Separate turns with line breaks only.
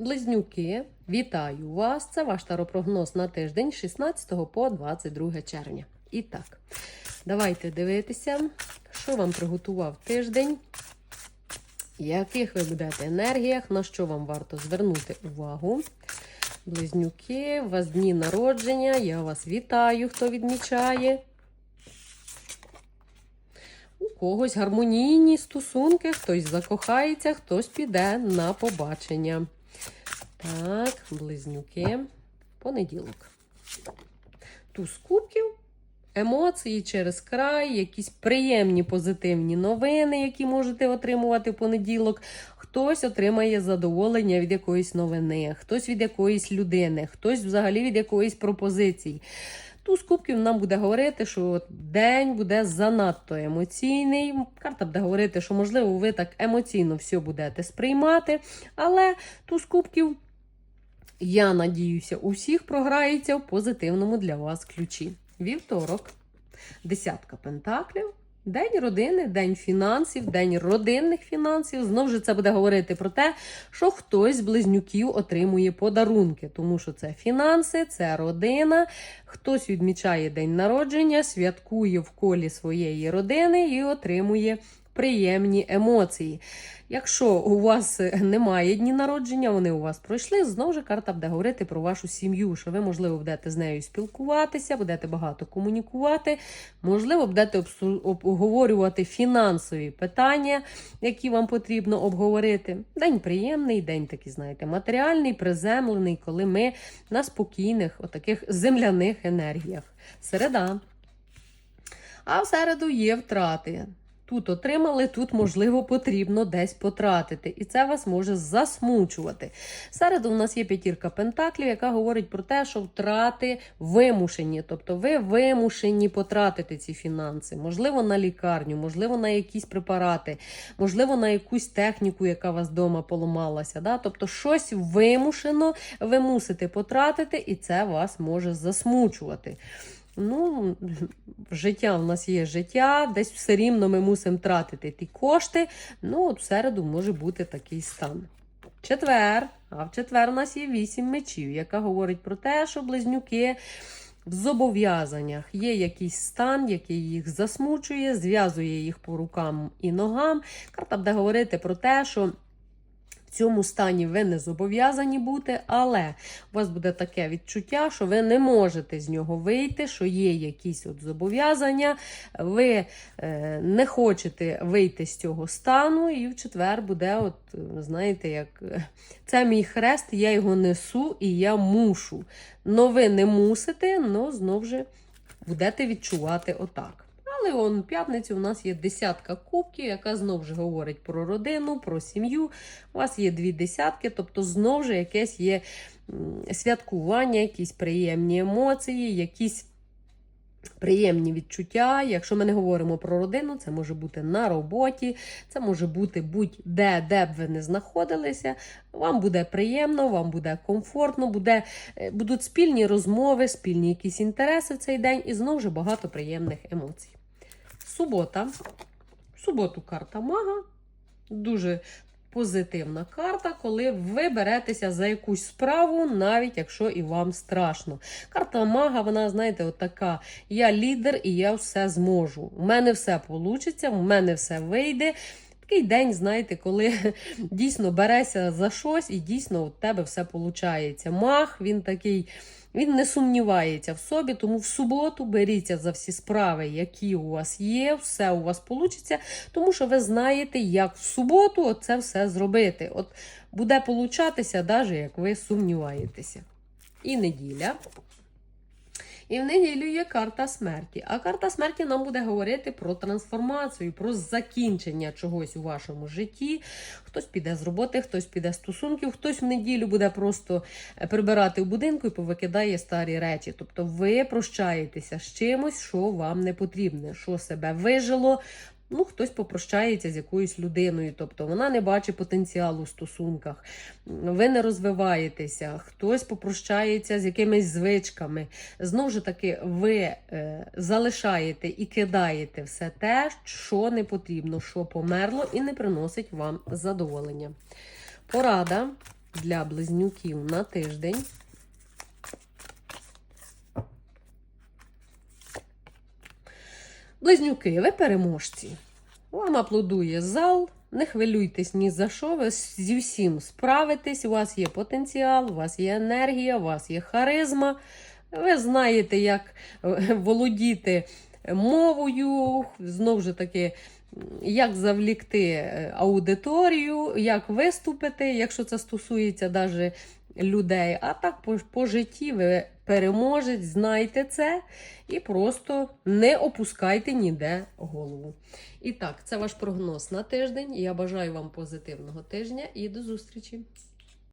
Близнюки, вітаю вас! Це ваш таропрогноз на тиждень 16 по 22 червня. І так, давайте дивитися, що вам приготував тиждень, яких ви будете енергіях, на що вам варто звернути увагу. Близнюки, у вас дні народження, я вас вітаю, хто відмічає. У когось гармонійні стосунки, хтось закохається, хтось піде на побачення. Так, близнюки. Понеділок. Туз кубків, емоції через край, якісь приємні позитивні новини, які можете отримувати в понеділок. Хтось отримає задоволення від якоїсь новини, хтось від якоїсь людини, хтось взагалі від якоїсь пропозиції. Туз кубків нам буде говорити, що день буде занадто емоційний. Карта буде говорити, що, можливо, ви так емоційно все будете сприймати, але туз кубків, я надіюся, у всіх програється в позитивному для вас ключі. Вівторок, десятка пентаклів. День родини, день фінансів, день родинних фінансів. Знову ж це буде говорити про те, що хтось з близнюків отримує подарунки, тому що це фінанси, це родина. Хтось відмічає день народження, святкує в колі своєї родини і отримує приємні емоції. Якщо у вас немає дні народження, вони у вас пройшли, знову ж карта буде говорити про вашу сім'ю, що ви, можливо, будете з нею спілкуватися, будете багато комунікувати, можливо, будете обговорювати фінансові питання, які вам потрібно обговорити. День приємний, день такий, знаєте, матеріальний, приземлений, коли ми на спокійних, отаких земляних енергіях. Середа. А в середу є втрати. Тут отримали, тут, можливо, потрібно десь потратити. І це вас може засмучувати. Середу у нас є п'ятірка пентаклів, яка говорить про те, що втрати вимушені. Тобто ви вимушені потратити ці фінанси. Можливо, на лікарню, можливо, на якісь препарати, можливо, на якусь техніку, яка вас вдома поламалася. Да? Тобто, щось вимушено ви мусите потратити, і це вас може засмучувати. Ну, життя в нас є життя, десь все рівно ми мусимо тратити ті кошти. Ну, от в середу може бути такий стан. Четвер, а в четвер у нас є вісім мечів, яка говорить про те, що близнюки в зобов'язаннях є якийсь стан, який їх засмучує, зв'язує їх по рукам і ногам. Карта буде говорити про те, що. В цьому стані ви не зобов'язані бути, але у вас буде таке відчуття, що ви не можете з нього вийти, що є якісь от зобов'язання, ви е, не хочете вийти з цього стану, і в четвер буде, от, знаєте, як це мій хрест, я його несу і я мушу. Но ви не мусите, но знов же будете відчувати отак. Але он п'ятницю у нас є десятка кубків, яка знов же говорить про родину, про сім'ю. У вас є дві десятки, тобто знов же якесь є святкування, якісь приємні емоції, якісь приємні відчуття. Якщо ми не говоримо про родину, це може бути на роботі, це може бути будь-де, де б ви не знаходилися. Вам буде приємно, вам буде комфортно, буде, е, будуть спільні розмови, спільні якісь інтереси в цей день і знову ж багато приємних емоцій. Субота. В суботу карта мага. Дуже позитивна карта, коли ви беретеся за якусь справу, навіть якщо і вам страшно. Карта мага, вона, знаєте, от така: я лідер і я все зможу. У мене все вийде, у мене все вийде. Такий день, знаєте, коли дійсно береся за щось і дійсно у тебе все виходить. Маг, він такий. Він не сумнівається в собі, тому в суботу беріться за всі справи, які у вас є, все у вас вийде, тому що ви знаєте, як в суботу це все зробити. От буде получатися, навіть як ви сумніваєтеся. І неділя. І в неділю є карта смерті. А карта смерті нам буде говорити про трансформацію, про закінчення чогось у вашому житті. Хтось піде з роботи, хтось піде з стосунків, хтось в неділю буде просто е, прибирати в будинку і повикидає старі речі. Тобто ви прощаєтеся з чимось, що вам не потрібне, що себе вижило. Ну, хтось попрощається з якоюсь людиною, тобто вона не бачить потенціалу в стосунках, ви не розвиваєтеся, хтось попрощається з якимись звичками. Знову ж таки, ви е, залишаєте і кидаєте все те, що не потрібно, що померло і не приносить вам задоволення. Порада для близнюків на тиждень. Близнюки, ви переможці. Вам аплодує зал. Не хвилюйтесь ні за що, ви зі всім справитесь. У вас є потенціал, у вас є енергія, у вас є харизма. Ви знаєте, як е, володіти мовою, знову ж таки, як завлікти е, аудиторію, як виступити, якщо це стосується навіть людей. А так по, по житті ви переможець, знайте це і просто не опускайте ніде голову. І так, це ваш прогноз на тиждень. Я бажаю вам позитивного тижня і до зустрічі!